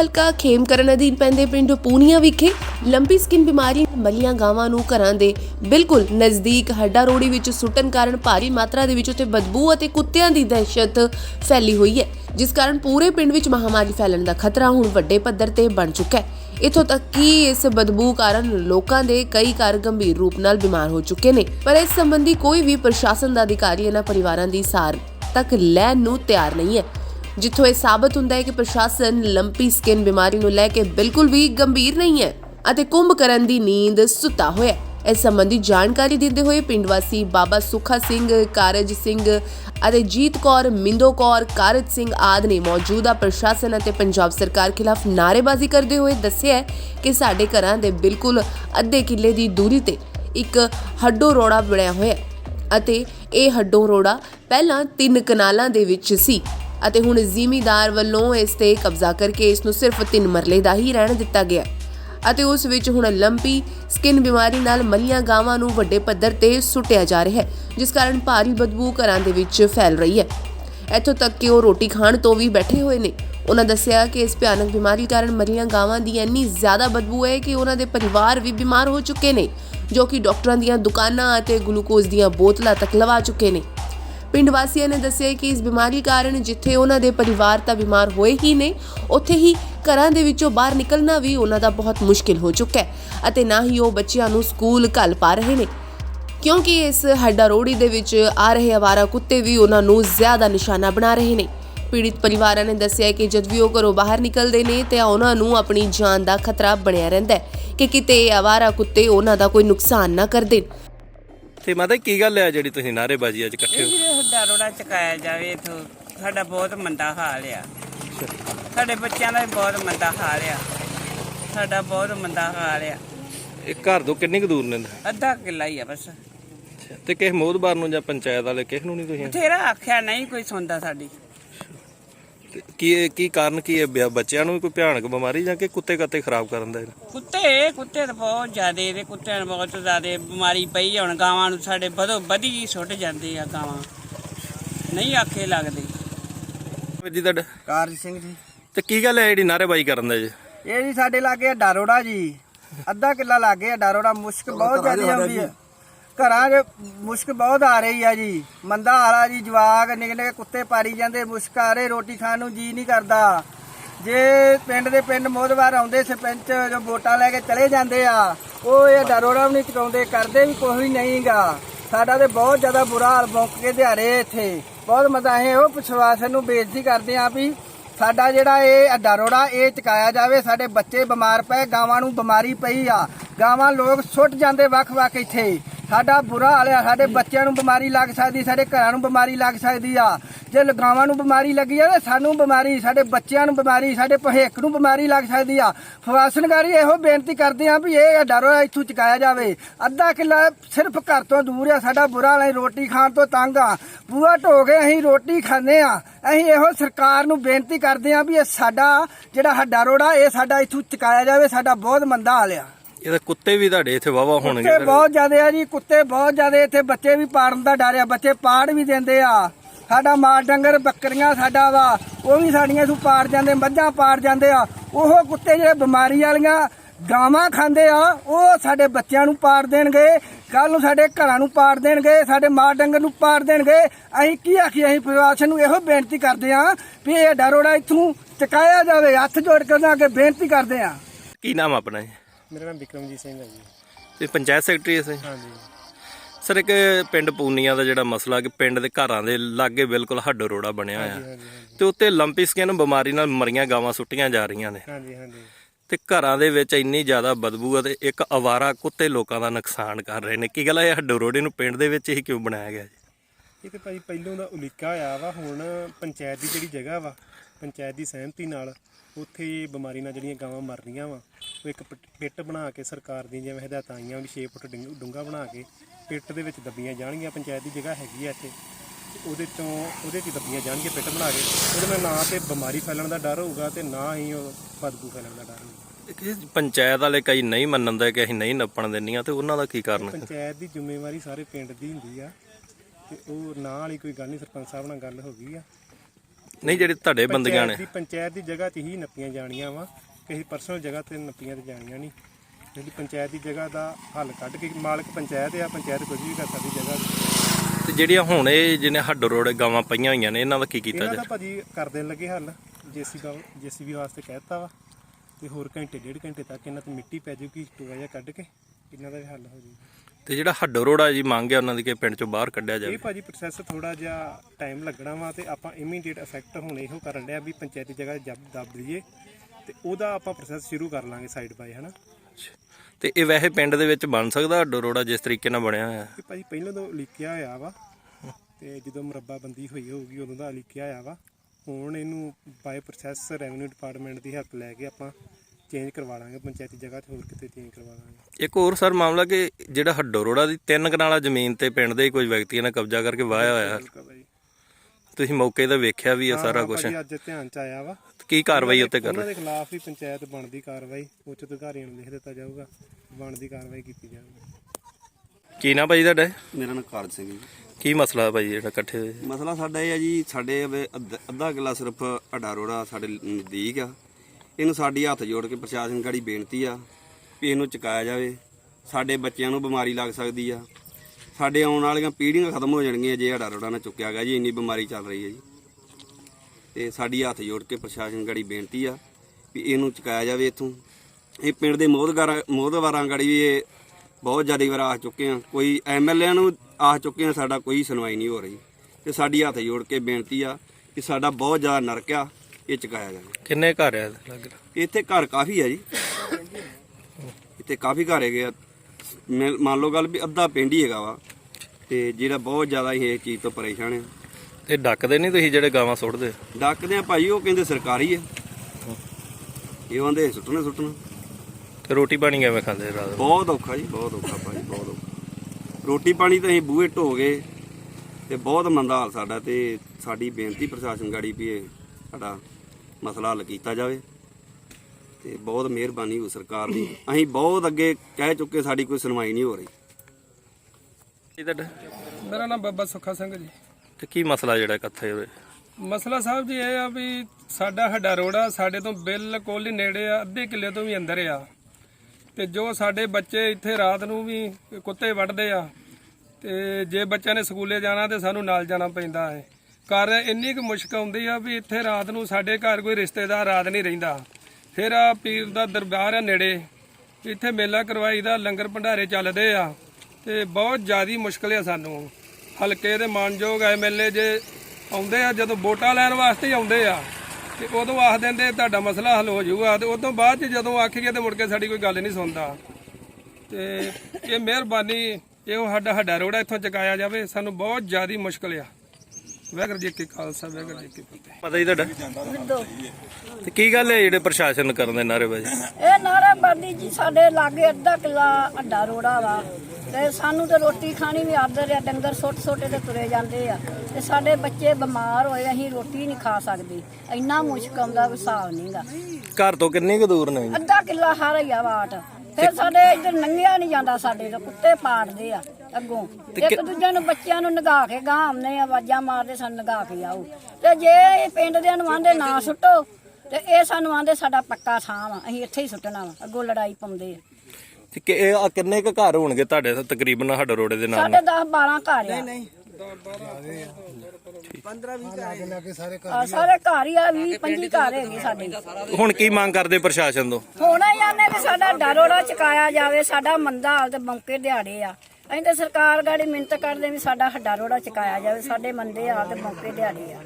ਹਲਕਾ ਖੇਮਕਰਨ ਅਧੀਨ ਪੈਂਦੇ ਪਿੰਡ ਪੂਨੀਆ ਵਿਖੇ ਲੰਪੀ ਸਕਿਨ ਬਿਮਾਰੀ ਮੱਲੀਆਂ ਗਾਵਾਂ ਨੂੰ ਘਰਾਂ ਦੇ ਬਿਲਕੁਲ ਨਜ਼ਦੀਕ ਹੱਡਾ ਰੋੜੀ ਵਿੱਚ ਸੁੱਟਣ ਕਾਰਨ ਭਾਰੀ ਮਾਤਰਾ ਦੇ ਵਿੱਚ ਉੱਥੇ ਬਦਬੂ ਅਤੇ ਕੁੱਤਿਆਂ ਦੀ ਦਹਿਸ਼ਤ ਫੈਲੀ ਹੋਈ ਹੈ, ਜਿਸ ਕਾਰਨ ਪੂਰੇ ਪਿੰਡ ਵਿੱਚ ਮਹਾਮਾਰੀ ਫੈਲਣ ਦਾ ਖਤਰਾ ਹੁਣ ਵੱਡੇ ਪੱਧਰ ਤੇ ਬਣ ਚੁੱਕਾ ਹੈ। ਇਥੋਂ ਤੱਕ ਕਿ ਇਸ ਬਦਬੂ ਕਾਰਨ ਲੋਕਾਂ ਦੇ ਕਈ ਘਰ ਗੰਭੀਰ ਰੂਪ ਨਾਲ ਬਿਮਾਰ ਹੋ ਚੁੱਕੇ ਨੇ, ਪਰ ਇਸ ਸੰਬੰਧੀ ਕੋਈ ਵੀ ਪ੍ਰਸ਼ਾਸਨ ਦਾ ਅਧਿਕਾਰੀ ਇਹਨਾਂ ਪਰਿਵਾਰਾਂ ਦੀ ਸਾਰ ਤੱਕ ਲੈਣ ਨੂੰ ਤਿਆਰ ਨਹੀਂ ਹੈ। ਜਿੱਥੋਂ ਇਹ ਸਾਬਤ ਹੁੰਦਾ ਹੈ ਕਿ ਪ੍ਰਸ਼ਾਸਨ ਲੰਪੀ ਸਕਿਨ ਬਿਮਾਰੀ ਨੂੰ ਲੈ ਕੇ ਬਿਲਕੁਲ ਵੀ ਗੰਭੀਰ ਨਹੀਂ ਹੈ ਅਤੇ ਕੁੰਭ ਕਰਨ ਦੀ ਨੀਂਦ ਸੁੱਤਾ ਹੋਇਆ ਇਸ ਸੰਬੰਧੀ ਜਾਣਕਾਰੀ ਦਿੰਦੇ ਹੋਏ ਪਿੰਡ ਵਾਸੀ ਬਾਬਾ ਸੁਖਾ ਸਿੰਘ, ਕਾਰਜ ਸਿੰਘ ਅਤੇ ਜੀਤ ਕੌਰ, ਮਿੰਦੋ ਕੌਰ, ਕਾਰਜ ਸਿੰਘ ਆਦ ਨੇ ਮੌਜੂਦਾ ਪ੍ਰਸ਼ਾਸਨ ਅਤੇ ਪੰਜਾਬ ਸਰਕਾਰ ਖਿਲਾਫ ਨਾਅਰੇਬਾਜ਼ੀ ਕਰਦੇ ਹੋਏ ਦੱਸਿਆ ਹੈ ਕਿ ਸਾਡੇ ਘਰਾਂ ਦੇ ਬਿਲਕੁਲ ਅੱਧੇ ਕਿੱਲੇ ਦੀ ਦੂਰੀ ਤੇ ਇੱਕ ਹੱਡੋ ਰੋੜਾ ਬਣਿਆ ਹੋਇਆ ਅਤੇ ਇਹ ਹੱਡੋ ਰੋੜਾ ਪਹਿਲਾਂ ਤਿੰਨ ਕਨਾਲਾਂ ਦੇ ਵਿੱਚ ਸੀ। ਅਤੇ ਹੁਣ ਜ਼ਿਮੀਦਾਰ ਵੱਲੋਂ ਇਸ ਤੇ ਕਬਜ਼ਾ ਕਰਕੇ ਇਸ ਨੂੰ ਸਿਰਫ ਤਿੰਨ ਮਰਲੇ ਦਾ ਹੀ ਰਹਿਣ ਦਿੱਤਾ ਗਿਆ। ਅਤੇ ਉਸ ਵਿੱਚ ਹੁਣ ਲੰਪੀ ਸਕਿਨ ਬਿਮਾਰੀ ਨਾਲ ਮੱਲੀਆਂ ਗਾਵਾਂ ਨੂੰ ਵੱਡੇ ਪੱਧਰ ਤੇ ਸੁੱਟਿਆ ਜਾ ਰਿਹਾ ਹੈ, ਜਿਸ ਕਾਰਨ ਭਾਰੀ ਬਦਬੂ ਘਰਾਂ ਦੇ ਵਿੱਚ ਫੈਲ ਰਹੀ ਹੈ। ਇੱਥੋਂ ਤੱਕ ਕਿ ਉਹ ਰੋਟੀ ਖਾਣ ਤੋਂ ਵੀ ਬੈਠੇ ਹੋਏ ਨੇ। ਉਹਨਾਂ ਦੱਸਿਆ ਕਿ ਇਸ ਭਿਆਨਕ ਬਿਮਾਰੀ ਕਾਰਨ ਮਰੀਆਂ ਗਾਵਾਂ ਦੀ ਇੰਨੀ ਜ਼ਿਆਦਾ ਬਦਬੂ ਹੈ ਕਿ ਉਹਨਾਂ ਦੇ ਪਰਿਵਾਰ ਵੀ ਬਿਮਾਰ ਹੋ ਚੁੱਕੇ ਨੇ, ਜੋ ਕਿ ਡਾਕਟਰਾਂ ਦੀਆਂ ਦੁਕਾਨਾਂ ਅਤੇ ਗਲੂਕੋਜ਼ ਦੀਆਂ ਬੋਤਲਾਂ ਤੱਕ ਲਵਾ ਚੁੱਕੇ ਨੇ। ਪਿੰਡ ਵਾਸੀਆਂ ਨੇ ਦੱਸਿਆ ਕਿ ਇਸ ਬਿਮਾਰੀ ਕਾਰਨ ਜਿੱਥੇ ਉਹਨਾਂ ਦੇ ਪਰਿਵਾਰ ਤਾਂ ਬਿਮਾਰ ਹੋਏ ਹੀ ਨੇ, ਉੱਥੇ ਹੀ ਘਰਾਂ ਦੇ ਵਿੱਚੋਂ ਬਾਹਰ ਨਿਕਲਣਾ ਵੀ ਉਹਨਾਂ ਦਾ ਬਹੁਤ ਮੁਸ਼ਕਿਲ ਹੋ ਚੁੱਕਾ ਹੈ ਅਤੇ ਨਾ ਹੀ ਉਹ ਬੱਚਿਆਂ ਨੂੰ ਸਕੂਲ ਘੱਲ ਪਾ ਰਹੇ ਨੇ। ਕਿਉਂਕਿ ਇਸ ਹੱਡਾ ਰੋੜੀ ਦੇ ਵਿੱਚ ਆ ਰਹੇ ਆਵਾਰਾ ਕੁੱਤੇ ਵੀ ਉਹਨਾਂ ਨੂੰ ਜ਼ਿਆਦਾ ਨਿਸ਼ਾਨਾ ਬਣਾ ਰਹੇ ਨੇ। ਪੀੜਿਤ ਪਰਿਵਾਰਾਂ ਨੇ ਦੱਸਿਆ ਕਿ ਜਦ ਵੀ ਉਹ ਘਰੋਂ ਬਾਹਰ ਨਿਕਲਦੇ ਨੇ ਤੇ ਉਹਨਾਂ ਨੂੰ ਆਪਣੀ ਜਾਨ ਦਾ ਖਤਰਾ ਬਣਿਆ ਰਹਿੰਦਾ ਹੈ ਕਿ ਕਿਤੇ ਇਹ ਆਵਾਰਾ ਕੁੱਤੇ ਉਹਨਾਂ ਦਾ ਕੋਈ ਨੁਕਸਾਨ ਨਾ ਕਰ ਦੇਣ। ਤੇ ਮਾਤਾ ਜੀ ਕੀ ਗੱਲ ਹੈ ਜਿਹੜੀ ਤੁਸੀਂ ਨਾਅਰੇਬਾਜ਼ੀ ਅੱਜ ਇਕੱਠੇ ਹੋ? ਵੀਰੇ ਹੱਡਾ ਰੋੜਾ ਚਕਾਇਆ ਜਾਵੇ ਇਥੋਂ ਸਾਡਾ ਬਹੁਤ ਮੰਦਾ ਹਾਲ ਆ। ਸਾਡੇ ਬੱਚਿਆਂ ਦਾ ਵੀ ਬਹੁਤ ਮੰਦਾ ਹਾਲ ਆ। ਸਾਡਾ ਬਹੁਤ ਮੰਦਾ ਹਾਲ ਆ। ਇਹ ਘਰ ਤੋਂ ਕਿੰਨੀ ਕੁ ਦੂਰ ਨੇ? ਅੱਧਾ ਕਿੱਲਾ ਹੀ ਆ ਬਸ। ਤੇ ਕਿਸੇ ਮੋਦਬਾਰ ਨੂੰ ਜਾਂ ਪੰਚਾਇਤ ਵਾਲੇ ਕਿਸ ਨੂੰ ਨਹੀਂ ਤੁਸੀਂ? ਬਥੇਰਾ ਆਖਿਆ ਨਹੀਂ ਕੋਈ ਸੁਣਦਾ ਸਾਡੀ। ਤੇ ਕੀ ਕੀ ਕਾਰਨ ਕੀ ਹੈ? ਬਿਆ- ਬੱਚਿਆਂ ਨੂੰ ਵੀ ਕੋਈ ਭਿਆਨਕ ਬਿਮਾਰੀ ਜਾਂ ਕਿ ਕੁੱਤੇ ਕੱਤੇ ਖਰਾਬ ਕਰਨ ਦਾ ਕੁੱਤੇ ਕੁੱਤੇ ਤਾਂ ਬਹੁਤ ਜ਼ਿਆਦੇ ਇਹਦੇ ਕੁੱਤਿਆਂ ਨੂੰ ਬਹੁਤ ਜ਼ਿਆਦੇ ਬਿਮਾਰੀ ਪਈ ਆ। ਹੁਣ ਗਾਵਾਂ ਨੂੰ ਸਾਡੇ ਬਦੋ ਬਦੀ ਸੁੱਟ ਜਾਂਦੇ ਆ ਗਾਵਾਂ। ਨਹੀਂ ਆਖੇ ਲੱਗਦੇ। ਵੀਰ ਜੀ ਤੁਹਾਡਾ? ਕਾਰਜ ਸਿੰਘ ਜੀ। ਤੇ ਕੀ ਗੱਲ ਹੈ ਜਿਹੜੀ ਨਾਅਰੇਬਾਜ਼ੀ ਕਰਨ ਦਾ ਜੀ? ਇਹ ਜੀ ਸਾਡੇ ਲਾਗੇ ਡਾਰੋੜਾ ਜੀ। ਅੱਧਾ ਕਿੱਲਾ ਲਾਗੇ ਡਾਰੋੜਾ ਮੁਸ਼ਕ ਬਹੁਤ ਜ਼ਿਆਦਾ ਆਉਂਦੀ ਹੈ ਘਰਾਂ 'ਚ ਮੁਸ਼ਕ ਬਹੁਤ ਆ ਰਹੀ ਆ ਜੀ। ਮੰਦਾ ਹਾਲਾ ਜੀ ਜਵਾਗ ਨਿੱਕੇ ਨਿੱਕੇ ਕੁੱਤੇ ਪਾਰੀ ਜਾਂਦੇ, ਮੁਸ਼ਕ ਆ ਰਹੇ, ਰੋਟੀ ਖਾਣ ਨੂੰ ਜੀ ਨਹੀਂ ਕਰਦਾ। ਜੇ ਪਿੰਡ ਦੇ ਪਿੰਡ ਮੋਦਵਾਰ ਆਉਂਦੇ ਸਰਪੰਚ ਜੋ ਵੋਟਾਂ ਲੈ ਕੇ ਚਲੇ ਜਾਂਦੇ ਆ, ਉਹ ਇਹ ਡਾਰੋੜਾ ਵੀ ਨਹੀਂ ਚੁਕਾਉਂਦੇ, ਕਰਦੇ ਵੀ ਕੋਈ ਨਹੀਂਗਾ। ਸਾਡਾ ਤੇ ਬਹੁਤ ਜ਼ਿਆਦਾ ਬੁਰਾ ਹਾਲ ਮੁੱਕ ਕੇ ਦਿਹਾੜੇ ਇੱਥੇ। ਬਹੁਤ ਮਜ਼ਾ ਹੈ ਉਹ ਵਿਸ਼ਵਾਸ ਨੂੰ ਬੇਇੱਜ਼ਤੀ ਕਰਦੇ ਆ ਵੀ ਸਾਡਾ ਜਿਹੜਾ ਇਹ ਅੱਡਾ ਰੋੜਾ ਇਹ ਚਕਾਇਆ ਜਾਵੇ, ਸਾਡੇ ਬੱਚੇ ਬਿਮਾਰ ਪਏ, ਗਾਵਾਂ ਨੂੰ ਬਿਮਾਰੀ ਪਈ ਆ। ਗਾਵਾਂ ਲੋਕ ਸੁੱਟ ਜਾਂਦੇ ਵੱਖ-ਵੱਖ ਇੱਥੇ। ਸਾਡਾ ਬੁਰਾ ਹਾਲ ਆ, ਸਾਡੇ ਬੱਚਿਆਂ ਨੂੰ ਬਿਮਾਰੀ ਲੱਗ ਸਕਦੀ, ਸਾਡੇ ਘਰਾਂ ਨੂੰ ਬਿਮਾਰੀ ਲੱਗ ਸਕਦੀ ਆ। ਜੇ ਲਗਾਵਾਂ ਨੂੰ ਬਿਮਾਰੀ ਲੱਗੀ ਆ, ਤਾਂ ਸਾਨੂੰ ਬਿਮਾਰੀ, ਸਾਡੇ ਬੱਚਿਆਂ ਨੂੰ ਬਿਮਾਰੀ, ਸਾਡੇ ਭਵਿੱਖ ਨੂੰ ਬਿਮਾਰੀ ਲੱਗ ਸਕਦੀ ਆ। ਫਵਾਸਨਗਾਰੀ ਇਹੋ ਬੇਨਤੀ ਕਰਦੇ ਆ ਵੀ ਇਹ ਅੱਡਾ ਰੋੜਾ ਇੱਥੋਂ ਚੁਕਾਇਆ ਜਾਵੇ। ਅੱਧਾ ਕਿੱਲਾ ਸਿਰਫ ਘਰ ਤੋਂ ਦੂਰ ਆ, ਸਾਡਾ ਬੁਰਾ ਹਾਲ ਹੈ ਰੋਟੀ ਖਾਣ ਤੋਂ ਤੰਗ ਆ। ਬੂਆ ਢੋ ਕੇ ਅਸੀਂ ਰੋਟੀ ਖਾਂਦੇ ਆ। ਅਸੀਂ ਇਹੋ ਸਰਕਾਰ ਨੂੰ ਬੇਨਤੀ ਕਰਦੇ ਆ ਵੀ ਇਹ ਸਾਡਾ ਜਿਹੜਾ ਹੱਡਾ ਰੋੜਾ, ਇਹ ਸਾਡਾ ਇੱਥੋਂ ਚੁਕਾਇਆ ਜਾਵੇ, ਸਾਡਾ ਬਹੁਤ ਮੰਦਾ ਹਾਲ ਆ। ਇਹਦੇ ਕੁੱਤੇ ਵੀ ਤੁਹਾਡੇ ਇੱਥੇ ਵਾਵਾ ਹੋਣਗੇ ਕੁੱਤੇ ਬਹੁਤ ਜ਼ਿਆਦੇ ਆ ਜੀ ਕੁੱਤੇ ਬਹੁਤ ਜ਼ਿਆਦੇ ਇੱਥੇ ਬੱਚੇ ਵੀ ਪਾੜਨ ਦਾ ਡਰ ਆ ਬੱਚੇ ਪਾੜ ਵੀ ਦਿੰਦੇ ਆ। ਸਾਡਾ ਮਾਲ ਡੰਗਰ ਬੱਕਰੀਆਂ ਸਾਡਾ ਵਾ ਉਹ ਵੀ ਸਾਡੀਆਂ ਇਥੋਂ ਪਾੜ ਜਾਂਦੇ ਮੱਝਾਂ ਪਾੜ ਜਾਂਦੇ ਆ। ਉਹ ਕੁੱਤੇ ਜਿਹੜੇ ਬਿਮਾਰੀ ਵਾਲੀਆਂ ਗਾਵਾਂ ਖਾਂਦੇ ਆ ਉਹ ਸਾਡੇ ਬੱਚਿਆਂ ਨੂੰ ਪਾੜ ਦੇਣਗੇ ਕੱਲ ਨੂੰ ਸਾਡੇ ਘਰਾਂ ਨੂੰ ਪਾੜ ਦੇਣਗੇ ਸਾਡੇ ਮਾਲ ਡੰਗਰ ਨੂੰ ਪਾੜ ਦੇਣਗੇ। ਅਸੀਂ ਕੀ ਆਖੀ ਅਸੀਂ ਪ੍ਰਸ਼ਾਸਨ ਨੂੰ ਇਹੋ ਬੇਨਤੀ ਕਰਦੇ ਆ ਵੀ ਇਹ ਡਰੋੜਾ ਇੱਥੋਂ ਚਕਾਇਆ ਜਾਵੇ ਹੱਥ ਜੋੜ ਕੇ ਉਹਨਾਂ ਅੱਗੇ ਬੇਨਤੀ ਕਰਦੇ ਆ। ਕੀ ਨਾਮ ਆਪਣਾ ਜੀ? ਮੇਰਾ ਨਾਮ ਵਿਕਰਮਜੀਤ ਸਿੰਘ ਹੈ ਜੀ। ਤੇ ਪੰਚਾਇਤ ਸੈਕਟਰੀ ਇਸੇ ਹਾਂਜੀ। ਸਰ ਇੱਕ ਪਿੰਡ ਪੂਨੀਆ ਦਾ ਜਿਹੜਾ ਮਸਲਾ ਕਿ ਪਿੰਡ ਦੇ ਘਰਾਂ ਦੇ ਲਾਗੇ ਬਿਲਕੁਲ ਹੱਡ ਰੋੜਾ ਬਣਿਆ ਹੋਇਆ। ਤੇ ਉੱਤੇ ਲੰਪੀ ਸਕਿਨ ਬਿਮਾਰੀ ਨਾਲ ਮਰੀਆਂ ਗਾਵਾਂ ਸੁੱਟੀਆਂ ਜਾ ਰਹੀਆਂ ਨੇ। ਹਾਂਜੀ ਹਾਂਜੀ। ਤੇ ਘਰਾਂ ਦੇ ਵਿੱਚ ਇੰਨੀ ਜ਼ਿਆਦਾ ਬਦਬੂ ਹੈ ਤੇ ਇੱਕ ਅਵਾਰਾ ਕੁੱਤੇ ਲੋਕਾਂ ਦਾ ਨੁਕਸਾਨ ਕਰ ਰਹੇ ਨੇ। ਕੀ ਗੱਲ ਹੈ ਇਹ ਹੱਡੋ ਰੋੜੇ ਨੂੰ ਪਿੰਡ ਦੇ ਵਿੱਚ ਹੀ ਕਿਉਂ ਬਣਾਇਆ ਗਿਆ ਜੀ? ਇਹ ਤੇ ਭਾਈ ਪਹਿਲੋਂ ਦਾ ਉਲੀਕਾ ਹੋਇਆ ਵਾ ਹੁਣ ਪੰਚਾਇਤ ਦੀ ਜਿਹੜੀ ਜਗ੍ਹਾ ਵਾ ਪੰਚਾਇਤ ਦੀ ਸਹਿਮਤੀ ਨਾਲ ਉੱਥੇ ਬਿਮਾਰੀ ਨਾਲ ਜਿਹੜੀਆਂ ਗਾਵਾਂ ਮਰ ਰਹੀਆਂ ਵਾ ਉਹ ਇੱਕ ਪਿੱਟ- ਪਿੱਟ ਬਣਾ ਕੇ ਸਰਕਾਰ ਦੀ ਜਿਵੇਂ ਹਦਾਇਤਾਂ ਆਈਆਂ ਉਹਦੀ 6 ਫੁੱਟ ਡਿੰਗ- ਡੂੰਘਾ ਬਣਾ ਕੇ ਪਿੱਟ ਦੇ ਵਿੱਚ ਦੱਬੀਆਂ ਜਾਣਗੀਆਂ ਪੰਚਾਇਤ ਦੀ ਜਗ੍ਹਾ ਹੈਗੀ ਆ ਇੱਥੇ। ਤੇ ਉਹਦੇ ਚੋਂ ਉਹਦੇ 'ਚ ਹੀ ਦੱਬੀਆਂ ਜਾਣਗੀਆਂ ਪਿੱਟ ਬਣਾ ਕੇ। ਉਹਦੇ ਨਾਲ ਨਾ ਤੇ ਬਿਮਾਰੀ ਫੈਲਣ ਦਾ ਡਰ ਹੋਊਗਾ ਤੇ ਨਾ ਹੀ ਉਹ ਬਦਬੂ ਫੈਲਣ ਦਾ ਡਰ ਹੋਊਗਾ। ਇਹ ਪੰਚਾਇਤ ਵਾਲੇ ਕਈ ਨਹੀਂ ਮੰਨਣ ਦਾ ਕਿ ਅਸੀਂ ਨਹੀਂ ਨੱਪਣ ਦਿੰਦੀਆਂ ਤੇ ਉਹਨਾਂ ਦਾ ਕੀ ਕਾਰਨ? ਹੈ ਪੰਚਾਇਤ ਦੀ ਜ਼ਿੰਮੇਵਾਰੀ ਸਾਰੇ ਪਿੰਡ ਦੀ ਹੁੰਦੀ ਆ ਤੇ ਉਹ ਨਾਲ ਹੀ ਕੋਈ ਗੱਲ ਨਹੀਂ ਸਰਪੰਚ ਸਾਹਿਬ ਨਾਲ ਗੱਲ ਹੋ ਗਈ ਆ। ਨਹੀਂ ਜਿਹੜੇ ਤੁਹਾਡੇ ਬੰਦਿਆਂ ਨੇ। ਦੀ ਪੰਚਾਇਤ ਦੀ ਜਗ੍ਹਾ 'ਚ ਹੀ ਨੱਪੀਆਂ ਜਾਣੀਆਂ ਵਾ। ਕਿਸੇ ਪਰਸਨਲ ਜਗ੍ਹਾ ਤੇ ਨੱਪੀਆਂ ਤੇ ਜਾਣੀਆਂ ਨਹੀਂ। ਜਿਹੜੀ ਪੰਚਾਇਤ ਦੀ ਜਗ੍ਹਾ ਦਾ ਹੱਲ ਕੱਢ ਕੇ ਮਾਲਕ ਪੰਚਾਇਤ ਆ ਪੰਚਾਇਤ ਕੁਝ ਵੀ ਕਰ ਸਕਦੀ ਜਗ੍ਹਾ। ਤੇ ਜਿਹੜੀਆਂ ਹੁਣ ਇਹ ਜਿਹਨੇ ਹੱਡ ਰੋੜੇ ਗਾਵਾਂ ਪਈਆਂ ਹੋਈਆਂ ਨੇ ਇਹਨਾਂ ਦਾ ਕੀ ਕੀਤਾ ਇਹਨਾਂ ਦਾ ਭਾਜੀ ਕਰ ਦੇਣ ਲੱਗੇ ਹੱਲ। ਜੇਸੀਬੀ ਜੇਸੀਬੀ ਵਾਸਤੇ ਕਹਿਤਾ ਵਾ। ਤੇ ਹੋਰ ਘੰਟੇ ਡੇਢ ਘੰਟੇ ਤੱਕ ਇਹਨਾਂ ਤੇ ਮਿੱਟੀ ਪੈ ਜਾਊਗੀ ਟੋਆ ਜਿਹਾ ਕੱਢ ਕੇ। ਇਹਨਾਂ ਦਾ ਵੀ ਹੱਲ ਹੋ ਜਾਊਗਾ। ਤੇ ਜਿਹੜਾ ਹੱਡ ਰੋੜਾ ਜੀ ਮੰਗਿਆ ਉਹਨਾਂ ਦੀ ਕਿ ਪਿੰਡ ਚੋਂ ਬਾਹਰ ਕੱਢਿਆ ਇਹ ਜਾਵੇ ਭਾਜੀ ਪ੍ਰੋਸੈਸ ਥੋੜਾ ਜਿਹਾ ਟਾਈਮ ਲੱਗਣਾ ਵਾ ਤੇ ਆਪਾਂ ਇਮੀਡੀਏਟ ਇਫੈਕਟ ਹੁਣ ਇਹੋ ਕਰਨ ਲਿਆ ਵੀ ਪੰਚਾਇਤੀ ਜਗ੍ਹਾ ਜਬ ਦੱਬ ਦਈਏ ਤੇ ਉਹਦਾ ਆਪਾਂ ਪ੍ਰੋਸੈਸ ਸ਼ੁਰੂ ਕਰ ਲਾਂਗੇ ਸਾਈਡ ਬਾਈ ਹਨਾ? ਤੇ ਇਹ ਵੈਸੇ ਪਿੰਡ ਦੇ ਵਿੱਚ ਬਣ ਸਕਦਾ ਹੱਡ ਰੋੜਾ ਜਿਸ ਤਰੀਕੇ ਨਾਲ ਬਣਿਆ ਹੋਇਆ? ਇਹ ਭਾਜੀ ਪਹਿਲਾਂ ਤੋਂ ਲਿਖਿਆ ਹੋਇਆ ਵਾ ਤੇ ਜਦੋਂ ਮੁਰੱਬਾ ਬੰਦੀ ਹੋਈ ਹੋਊਗੀ ਉਦੋਂ ਦਾ ਲਿਖਿਆ ਹੋਇਆ ਵਾ। ਹੁਣ ਇਹਨੂੰ ਬਾਈ ਪ੍ਰੋਸੈਸ ਰੈਵਨਿਊ ਡਿਪਾਰਟਮੈਂਟ ਦੀ ਹੈਲਪ ਲੈ ਕੇ ਆਪਾਂ ਚੇਂਜ ਕਰਵਾ ਲਾਂਗੇ ਪੰਚਾਇਤੀ ਜਗ੍ਹਾ ਤੇ ਹੋਰ ਕਿਤੇ ਚੇਂਜ ਕਰਵਾ ਲਾਂਗੇ। ਇੱਕ ਹੋਰ ਸਰ ਮਾਮਲਾ ਕਿ ਜਿਹੜਾ ਹੱਡੋ ਰੋੜਾ ਦੀ ਤਿੰਨ ਕਨਾਲਾ ਜ਼ਮੀਨ ਤੇ ਪਿੰਡ ਦੇ ਹੀ ਕੋਈ ਵਿਅਕਤੀਆਂ ਨੇ ਕਬਜ਼ਾ ਕਰਕੇ ਵਾਹਿਆ ਹੋਇਆ ਹੈ। ਬਿਲਕੁਲ ਭਾਜੀ ਤੁਸੀਂ ਮੌਕੇ ਤੇ ਵੇਖਿਆ ਵੀ ਇਹ ਸਾਰਾ ਹਾਂ, ਕੁਝ ਭਾਜੀ ਅੱਜ ਧਿਆਨ ਚ ਆਇਆ ਵਾ। ਕੀ ਕਾਰਵਾਈ ਉੱਤੇ ਕਰ ਉਹਨਾਂ ਰਹੇ ਦੇ ਖਿਲਾਫ ਵੀ ਪੰਚਾਇਤ ਬਣਦੀ ਕਾਰਵਾਈ ਉੱਚ ਅਧਿਕਾਰੀਆਂ ਨੂੰ ਲਿਖ ਦਿੱਤਾ ਜਾਊਗਾ ਬਣਦੀ ਕਾਰਵਾਈ ਕੀਤੀ ਜਾਊਗੀ। ਕੀ ਨਾ ਭਾਈ ਤੁਹਾਡਾ? ਮੇਰਾ ਨਾਮ ਕਾਰਜ ਸਿੰਘ ਜੀ। ਕੀ ਮਸਲਾ ਹੈ ਭਾਈ ਜਿਹੜਾ ਇਕੱਠੇ ਹੋਏ? ਮਸਲਾ ਸਾਡਾ ਇਹ ਹੈ ਜੀ ਸਾਡੇ ਵੇ ਅੱਧ- ਅੱਧਾ ਕਿੱਲਾ ਸਿਰਫ ਅਡਾ ਰੋੜਾ ਸਾਡੇ ਨਜ਼ਦੀਕ ਆ। ਇਹਨੂੰ ਸਾਡੀ ਹੱਥ ਜੋੜ ਕੇ ਪ੍ਰਸ਼ਾਸਨ ਗਾੜੀ ਬੇਨਤੀ ਆ ਵੀ ਇਹਨੂੰ ਚੁਕਾਇਆ ਜਾਵੇ। ਸਾਡੇ ਬੱਚਿਆਂ ਨੂੰ ਬਿਮਾਰੀ ਲੱਗ ਸਕਦੀ ਆ। ਸਾਡੇ ਆਉਣ ਵਾਲੀਆਂ ਪੀੜ੍ਹੀਆਂ ਖਤਮ ਹੋ ਜਾਣਗੀਆਂ ਜੇ ਹੜਾ ਰੋੜਾ ਨਾ ਚੁੱਕਿਆ ਗਿਆ ਜੀ, ਇੰਨੀ ਬਿਮਾਰੀ ਚੱਲ ਰਹੀ ਹੈ ਜੀ। ਤੇ ਸਾਡੀ ਹੱਥ ਜੋੜ ਕੇ ਪ੍ਰਸ਼ਾਸਨ ਗਾੜੀ ਬੇਨਤੀ ਆ ਵੀ ਇਹਨੂੰ ਚੁਕਾਇਆ ਜਾਵੇ ਇੱਥੋਂ। ਇਹ ਪਿੰਡ ਦੇ ਮੋਦਗਾਰਾਂ ਮੋਦਵਾਰਾਂ ਗਾੜੀ ਵੀ ਇਹ ਬਹੁਤ ਜ਼ਿਆਦਾ ਵਾਰ ਆ ਚੁੱਕੇ ਆ। ਕੋਈ ਐਮਐਲਏ ਨੂੰ ਆ ਚੁੱਕੇ ਆ, ਸਾਡਾ ਕੋਈ ਸੁਣਵਾਈ ਨਹੀਂ ਹੋ ਰਹੀ। ਤੇ ਸਾਡੀ ਹੱਥ ਜੋੜ ਕੇ ਬੇਨਤੀ ਆ ਕਿ ਸਾਡਾ ਬਹੁਤ ਜ਼ਿਆਦਾ ਨਰਕ ਆ। ਇਹ ਚੁਕਾਇਆ ਜਾਵੇ ਕਿੰਨੇ ਘਰ ਆ ਲੱਗ ਇੱਥੇ ਘਰ ਕਾਫੀ ਆ ਜੀ। ਇੱਥੇ ਕਾਫੀ ਘਰ ਹੈਗੇ ਆ। ਮੈਂ- ਮੰਨ ਲਓ ਗੱਲ ਵੀ ਅੱਧਾ ਪਿੰਡ ਹੀ ਹੈਗਾ ਵਾ। ਤੇ ਜਿਹੜਾ ਬਹੁਤ ਜ਼ਿਆਦਾ ਹੀ ਇਸ ਚੀਜ਼ ਤੋਂ ਪਰੇਸ਼ਾਨ ਹੈ ਤੇ ਡੱਕਦੇ ਨਹੀਂ ਤੁਸੀਂ ਜਿਹੜੇ ਗਾਵਾਂ ਸੁੱਟਦੇ? ਡੱਕਦੇ ਆ ਭਾਈ ਉਹ ਕਹਿੰਦੇ ਸਰਕਾਰੀ ਹੈ। ਇਹ ਆਂਦੇ ਸੁੱਟਣਾ ਸੁੱਟਣਾ। ਤੇ ਰੋਟੀ ਪਾਣੀ ਕਿਵੇਂ ਖਾਂਦੇ ਰਾਤ ਨੂੰ? ਬਹੁਤ ਔਖਾ ਜੀ ਬਹੁਤ ਔਖਾ ਭਾਈ ਬਹੁਤ ਔਖਾ। ਰੋਟੀ ਪਾਣੀ ਤਾਂ ਅਸੀਂ ਬੂਹੇ ਢੋ ਗਏ। ਤੇ ਬਹੁਤ ਮੰਦਾ ਹਾਲ ਸਾਡਾ ਤੇ ਸਾਡੀ ਬੇਨਤੀ ਪ੍ਰਸ਼ਾਸਨ ਗਾੜੀ ਵੀ ਇਹ ਸਾਡਾ ਮਸਲਾ ਹੱਲ ਕੀਤਾ ਜਾਵੇ ਤੇ ਬਹੁਤ ਮਿਹਰਬਾਨੀ ਹੋ ਸਰਕਾਰ ਦੀ। ਅਸੀਂ ਬਹੁਤ ਅੱਗੇ ਕਹਿ ਚੁੱਕੇ ਸਾਡੀ ਕੋਈ ਸੁਣਵਾਈ ਨਹੀਂ ਹੋ ਰਹੀ। ਕੀ ਤੁਹਾਡਾ? ਮੇਰਾ ਨਾਮ ਬੱਬਾ ਸੁੱਖਾ ਸਿੰਘ ਜੀ। ਤੇ ਕੀ ਮਸਲਾ ਜਿਹੜਾ ਇਕੱਠੇ ਹੋਏ ਮਸਲਾ ਸਾਹਿਬ ਜੀ ਇਹ ਆ ਵੀ ਸਾਡਾ ਹੱਡਾ ਰੋੜਾ ਸਾਡੇ ਤੋਂ ਬਿਲਕੁਲ ਹੀ ਨੇੜੇ ਆ ਅੱਧੇ ਕਿੱਲੇ ਤੋਂ ਵੀ ਅੰਦਰ ਆ। ਤੇ ਜੋ ਸਾਡੇ ਬੱਚੇ ਇੱਥੇ ਰਾਤ ਨੂੰ ਵੀ ਕੁੱਤੇ ਵੱਢਦੇ ਆ ਤੇ ਜੇ ਬੱਚਿਆਂ ਨੇ ਸਕੂਲੇ ਜਾਣਾ ਤੇ ਸਾਨੂੰ ਨਾਲ ਜਾਣਾ ਪੈਂਦਾ ਹੈ। ਘਰ ਇੰਨੀ ਕੁ ਮੁਸ਼ਕ ਆਉਂਦੀ ਆ ਵੀ ਇੱਥੇ ਰਾਤ ਨੂੰ ਸਾਡੇ ਘਰ ਕੋਈ ਰਿਸ਼ਤੇਦਾਰ ਰਾਤ ਨਹੀਂ ਰਹਿੰਦਾ। ਫਿਰ ਆ ਪੀਰ ਦਾ ਦਰਬਾਰ ਆ ਨੇੜੇ। ਇੱਥੇ ਮੇਲਾ ਕਰਵਾਈ ਦਾ ਲੰਗਰ ਭੰਡਾਰੇ ਚੱਲਦੇ ਆ ਤੇ ਬਹੁਤ ਜ਼ਿਆਦੀ ਮੁਸ਼ਕਲ ਆ ਸਾਨੂੰ। ਹਲਕੇ ਦੇ ਮਾਨਯੋਗ ਐਮਐਲਏ ਜੇ ਆਉਂਦੇ ਆ, ਜਦੋਂ ਵੋਟਾਂ ਲੈਣ ਵਾਸਤੇ ਆਉਂਦੇ ਆ, ਤੇ ਉਦੋਂ ਆਖ ਦਿੰਦੇ ਤੁਹਾਡਾ ਮਸਲਾ ਹੱਲ ਹੋ ਜਾਊਗਾ। ਤੇ ਉਦੋਂ ਬਾਅਦ ਚ ਜਦੋਂ ਆਖੀਏ ਤੇ ਮੁੜ ਕੇ ਸਾਡੀ ਕੋਈ ਗੱਲ ਨਹੀਂ ਸੁਣਦਾ। ਤੇ ਇਹ ਮਿਹਰਬਾਨੀ, ਇਹੋ ਸਾਡਾ ਹੱਡਾ ਰੋੜਾ ਇੱਥੋਂ ਚੁਕਾਇਆ ਜਾਵੇ। ਸਾਨੂੰ ਬਹੁਤ ਜ਼ਿਆਦੀ ਮੁਸ਼ਕਲ ਆ। ਵਾਹਿਗੁਰੂ ਜੀ ਕੀ ਖਾਲਸਾ ਵਾਹਿਗੁਰੂ ਜੀ ਕੀ ਫਤਿਹ। ਪਤਾ ਹੀ ਤੁਹਾਡਾ? ਤੇ ਕੀ ਗੱਲ ਹੈ ਜਿਹੜੇ ਪ੍ਰਸ਼ਾਸਨ ਕਰਨ ਦੇ ਨਾਅਰੇਬਾਜ਼ੀ? ਇਹ ਨਾਰਾਬਾਦੀ ਜੀ ਸਾਡੇ ਲਾਗੇ ਅੱਧਾ ਕਿੱਲਾ ਅੱਡਾ ਰੋੜਾ ਵਾ ਤੇ ਸਾਨੂੰ ਤੇ ਰੋਟੀ ਖਾਣੀ ਵੀ ਆਦਰ ਆ ਡੰਗਰ ਸੁੱਟ ਸੁੱਟੇ ਤੇ ਤੁਰੇ ਜਾਂਦੇ ਆ। ਤੇ ਸਾਡੇ ਬੱਚੇ ਬਿਮਾਰ ਹੋਏ ਅਸੀਂ ਰੋਟੀ ਨਹੀਂ ਖਾ ਸਕਦੇ। ਇੰਨਾ ਮੁਸ਼ਕ ਆਉਂਦਾ ਕੋਈ ਹਿਸਾਬ ਨਹੀਂਗਾ ਘਰ ਤੋਂ ਕਿੰਨੀ ਕੁ ਦੂਰ ਨੇ? ਅੱਧਾ ਕਿੱਲਾ ਹਾਰ ਹੀ ਆ ਵਾਟ। ਫਿਰ ਸਾਡੇ ਇੱਧਰ ਨੰਗਿਆ ਨਹੀਂ ਜਾਂਦਾ ਸਾਡੇ ਤੋਂ ਕੁੱਤੇ ਪਾੜਦੇ ਆ। ਅੱਗੋਂ। ਇੱਕ ਦੂਜੇ ਨੂੰ ਬੱਚਿਆਂ ਨੂੰ ਨਗਾ ਕੇ ਗਾਂ ਆਉਂਦੇ ਆ ਆਵਾਜ਼ਾਂ ਮਾਰਦੇ ਸਾਨੂੰ ਨਗਾ ਕੇ ਆਓ। ਤੇ ਜੇ ਇਹ ਪਿੰਡ ਦੇ ਨੂੰ ਆਂਦੇ ਨਾ ਸੁੱਟੋ ਤੇ ਇਹ ਸਾਨੂੰ ਆਂਦੇ ਸਾਡਾ ਪੱਕਾ ਥਾਂ ਵਾ ਅਸੀਂ ਇੱਥੇ ਹੀ ਸੁੱਟਣਾ ਵਾ ਅੱਗੋਂ ਲੜਾਈ ਪਾਉਂਦੇ ਆ। ਤੇ ਕਿ ਇਹ ਆ ਕਿੰਨੇ ਕੁ ਘਰ ਹੋਣਗੇ ਤੁਹਾਡੇ ਤੋਂ ਤਕਰੀਬਨ ਹੱਡ ਰੋੜੇ ਦੇ ਨਾਲ? ਸਾਡੇ 10 12 ਘਰ ਆ। ਨਹੀਂ 15 20 ਘਰ ਆ, ਸਾਰੇ ਘਰ ਹੀ ਆ। 20 25 ਘਰ ਹੈਗੇ ਸਾਡੇ। ਹੁਣ ਕੀ ਮੰਗ ਕਰਦੇ ਪ੍ਰਸ਼ਾਸਨ ਤੋਂ? ਹੁਣ ਆਨੇ ਵੀ ਸਾਡਾ ਡਰੋੜਾ ਚੁਕਾਇਆ ਜਾਵੇ ਸਾਡਾ ਮੰਦਾ ਹਾਲ ਤੇ ਮੌਕੇ ਦਿਹਾੜੇ ਆ। ਅਸੀਂ ਤਾਂ ਸਰਕਾਰ ਗਾੜੀ ਮਿੰਤ ਕਰਦੇ ਵੀ ਸਾਡਾ ਹੱਡਾ ਰੋੜਾ ਚੁਕਾਇਆ ਜਾਵੇ, ਸਾਡੇ ਮੰਦੇ ਆ ਤੇ ਮੌਕੇ ਦਿਹਾੜੀ ਆ।